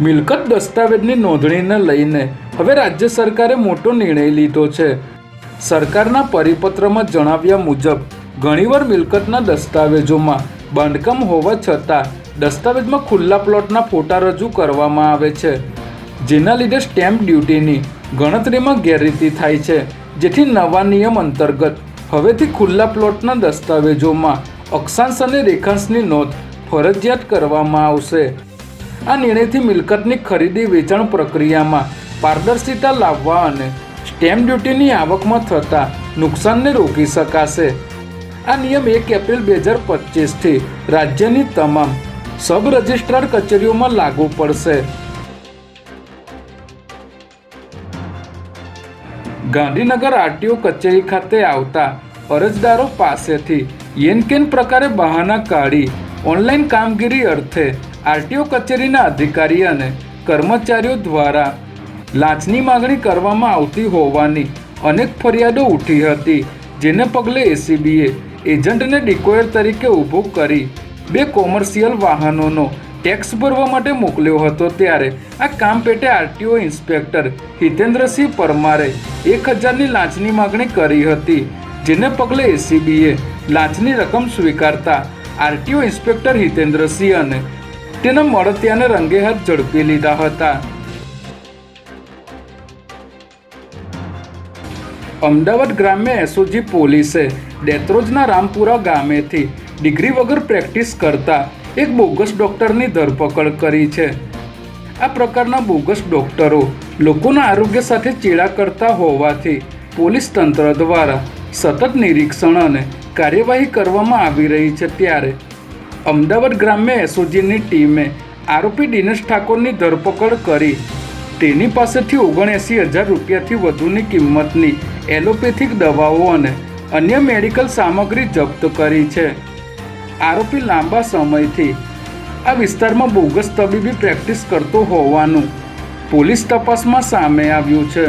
મિલકત દસ્તાવેજની નોંધણીને લઈને હવે રાજ્ય સરકારે મોટો નિર્ણય લીધો છે. સરકારના પરિપત્રમાં જણાવ્યા મુજબ, ઘણીવાર મિલકતના દસ્તાવેજોમાં બાંધકામ હોવા છતાં દસ્તાવેજમાં ખુલ્લા પ્લોટના ફોટા રજૂ કરવામાં આવે છે, જેના લીધે સ્ટેમ્પ ડ્યુટીની ગણતરીમાં ગેરરીતિ થાય છે, જેથી નવા નિયમ અંતર્ગત હવેથી ખુલ્લા પ્લોટના દસ્તાવેજોમાં અક્ષાંશ અને રેખાંશની નોંધ ફરજિયાત કરવામાં આવશે. આ નિર્ણયથી મિલકતની ખરીદી વેચાણ પ્રક્રિયામાં પારદર્શિતા લાવવા અને સ્ટેમ્પ ડ્યુટીની આવકમાં થતા નુકસાનને રોકી શકાશે. આ નિયમ એક એપ્રિલ બે હજાર પચીસથી રાજ્યની તમામ સબ રજિસ્ટ્રાર કચેરીઓમાં લાગુ પડશે. ગાંધીનગર આરટીઓ કચેરી ખાતે આવતા અરજદારો પાસેથી યેન કેન પ્રકારે બહાના કાઢી ઓનલાઈન કામગીરી અર્થે આરટીઓ કચેરીના અધિકારી અને કર્મચારીઓ દ્વારા લાંચની માગણી કરવામાં આવતી હોવાની અનેક ફરિયાદો ઉઠી હતી, જેને પગલે એસીબીએ એજન્ટને ડિકોયર તરીકે ઊભો કરી બે કોમર્શિયલ વાહનોનો ટેક્સ ભરવા માટે મોકલ્યો હતો ત્યારે આ કામ પેટે આરટીઓ ઇન્સ્પેક્ટર હિતેન્દ્રસિંહ પરમારે એક હજારની લાંચની માગણી કરી હતી, જેને પગલે એસીબીએ લાંચની રકમ સ્વીકારતા આરટીઓ ઇન્સ્પેક્ટર હિતેન્દ્રસિંહ અને તેના મળતિયાને રંગે હાથ ઝડપી લીધા હતા. અમદાવાદ ગ્રામ્ય એસઓજી પોલીસે ડેત્રોજના રામપુરા ગામેથી ડિગ્રી વગર પ્રેક્ટિસ કરતા એક બોગસ ડોક્ટરની ધરપકડ કરી છે. આ પ્રકારના બોગસ ડોક્ટરો લોકોના આરોગ્ય સાથે ચેડા કરતા હોવાથી પોલીસ તંત્ર દ્વારા સતત નિરીક્ષણ અને કાર્યવાહી કરવામાં આવી રહી છે ત્યારે અમદાવાદ ગ્રામ્ય એસઓજીની ટીમે આરોપી દિનેશ ઠાકોરની ધરપકડ કરી. તેની પાસેથી ઓગણએંસી હજાર રૂપિયાથી વધુની કિંમતની એલોપેથિક દવાઓ અને અન્ય મેડિકલ સામગ્રી જપ્ત કરી છે. આરોપી લાંબા સમયથી આ વિસ્તારમાં બોગસ તબીબી પ્રેક્ટિસ કરતો હોવાનું પોલીસ તપાસમાં સામે આવ્યું છે.